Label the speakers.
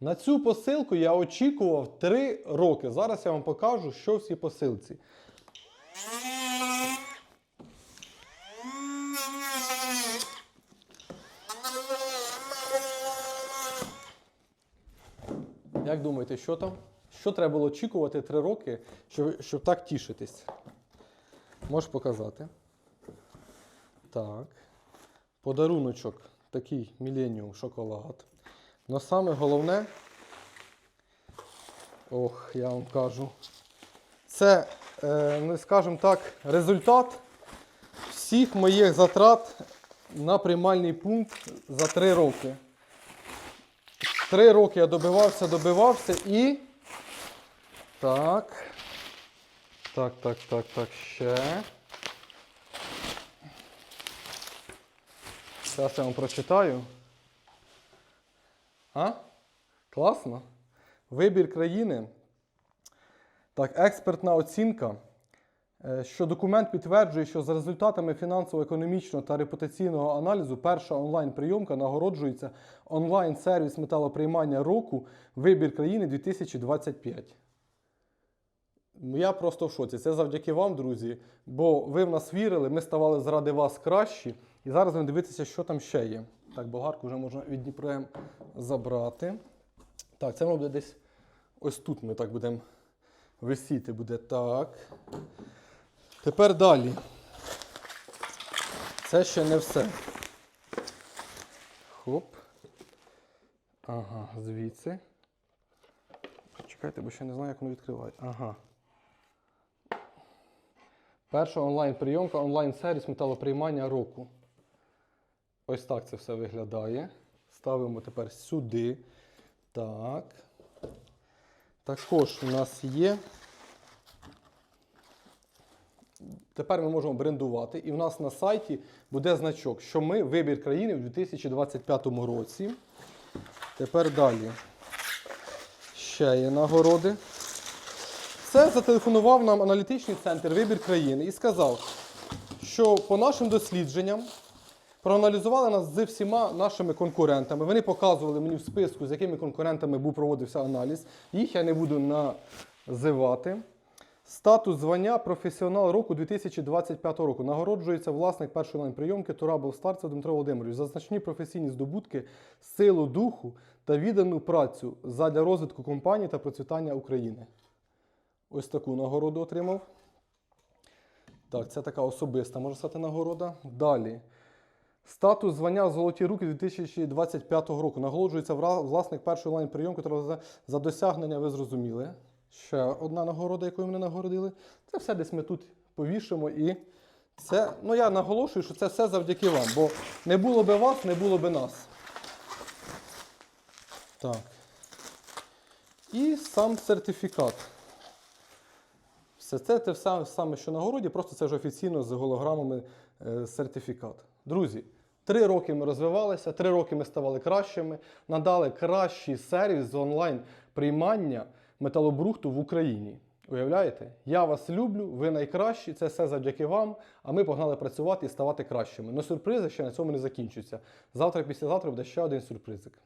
Speaker 1: На цю посилку я очікував 3 роки. Зараз я вам покажу, що в цій посилці. Як думаєте, що там? Що треба було очікувати 3 роки, щоб, щоб так тішитись? Можеш показати. Так. Подаруночок такий Millennium шоколад. Но саме головне, ох, я вам кажу, це, е, ну, скажімо так, результат всіх моїх затрат на приймальний пункт за 3 роки. Три роки я добивався, добивався і. Так. Так, так, так, так, ще. Зараз я вам прочитаю. А? Класно? Вибір країни. Так, експертна оцінка. Е, Що документ підтверджує, що за результатами фінансово-економічного та репутаційного аналізу перша онлайн-прийомка нагороджується онлайн-сервіс металоприймання року Вибір країни 2025. Я просто в шоці. Це завдяки вам, друзі. Бо ви в нас вірили, ми ставали заради вас кращі. І зараз будемо дивитися, що там ще є. Так, болгарку вже можна від Дніпром забрати. Так, це воно буде десь ось тут ми так будемо висіти. Буде так. Тепер далі. Це ще не все. Хоп. Ага, звідси. Чекайте, бо ще не знаю, як воно відкриває. Ага. Перша онлайн-прийомка, онлайн-сервіс металоприймання року. Ось так це все виглядає. Ставимо тепер сюди. Так. Також у нас є. Тепер ми можемо брендувати. І у нас на сайті буде значок, що ми вибір країни в 2025 році. Тепер далі. Ще є нагороди. Це зателефонував нам аналітичний центр Вибір країни і сказав, що по нашим дослідженням проаналізували нас з всіма нашими конкурентами. Вони показували мені в списку, з якими конкурентами був проводився аналіз. Їх я не буду називати. Статус звання професіонал року 2025 року. Нагороджується власник першої онлайн-прийомки Турабл Старцев Дмитро Володимирович за значні професійні здобутки, силу духу та віддану працю задля розвитку компанії та процвітання України. Ось таку нагороду отримав. Так, це така особиста, може стати нагорода. Далі. Статус звання Золоті руки 2025 року. Нагороджується власник першої онлайн-прийомки за, за досягнення, ви зрозуміли. Ще одна нагорода, якою мене нагородили. Це все десь ми тут повішимо і це, ну я наголошую, що це все завдяки вам, бо не було би вас, не було би нас. Так. І сам сертифікат. Все це те саме, що на городі, просто це вже офіційно з голограмами е, сертифікат. Друзі, три роки ми розвивалися, три роки ми ставали кращими, надали кращий сервіс з онлайн приймання металобрухту в Україні. Уявляєте? Я вас люблю, ви найкращі, це все завдяки вам. А ми погнали працювати і ставати кращими. Но сюрпризи ще на цьому не закінчуються. Завтра, післязавтра буде ще один сюрпризик.